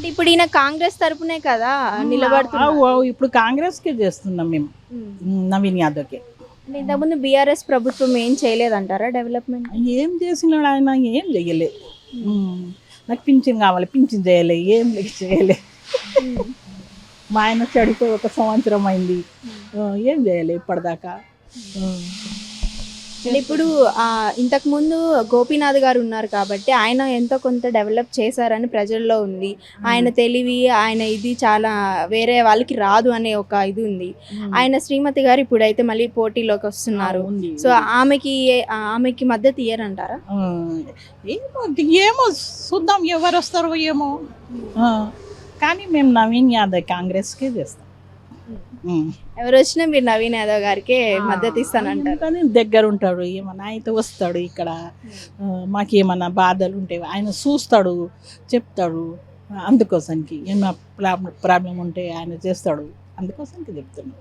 అంటే ఇప్పుడు ఈయన కాంగ్రెస్ తరపునే కదా నిలబడుతున్నారు ఆ, ఇప్పుడు కాంగ్రెస్కే చేస్తున్నాం మేము నవీన్ యాదవ్కే. ఇంతకుముందు బీఆర్ఎస్ ప్రభుత్వం ఏం చేయలేదంటారా డెవలప్మెంట్? ఏం చేసినాడు ఆయన ఏం చెయ్యలే. ఉమ్, నాకు పింఛన్ కావాలి పింఛన్ చేయలే ఏం చేయలే. మా ఆయన చడిపోయి ఒక సంవత్సరం అయింది. ఏం చేయలే ఇప్పటిదాకా? అంటే ఇప్పుడు ఆ, ఇంతకు ముందు గోపీనాథ్ గారు ఉన్నారు కాబట్టి ఆయన ఎంతో కొంత డెవలప్ చేశారని ప్రజల్లో ఉంది. ఆయన తెలివి ఆయన ఇది చాలా వేరే వాళ్ళకి రాదు అనే ఒక ఇది ఉంది. ఆయన శ్రీమతి గారు ఇప్పుడైతే మళ్ళీ పోటీలోకి వస్తున్నారు. సో ఆమెకి ఆమెకి మద్దతు ఇయ్యరంటారా? ఏమో చూద్దాం ఎవరు వస్తారో ఏమో. కానీ మేము నవీన్ యాదవ్ కాంగ్రెస్కే చేస్తాం. ఎవరు వచ్చినా మీరు నవీన్ యాదవ్ గారికి మద్దతు ఇస్తానంటారు. కానీ దగ్గర ఉంటాడు ఏమన్నా అయితే వస్తాడు ఇక్కడ. ఆ, మాకేమన్నా బాధలు ఉంటే ఆయన చూస్తాడు చెప్తాడు. అందుకోసానికి ఏమన్నా ప్రాబ్లం ప్రాబ్లం ఉంటే ఆయన చేస్తాడు. అందుకోసానికి చెప్తున్నాను.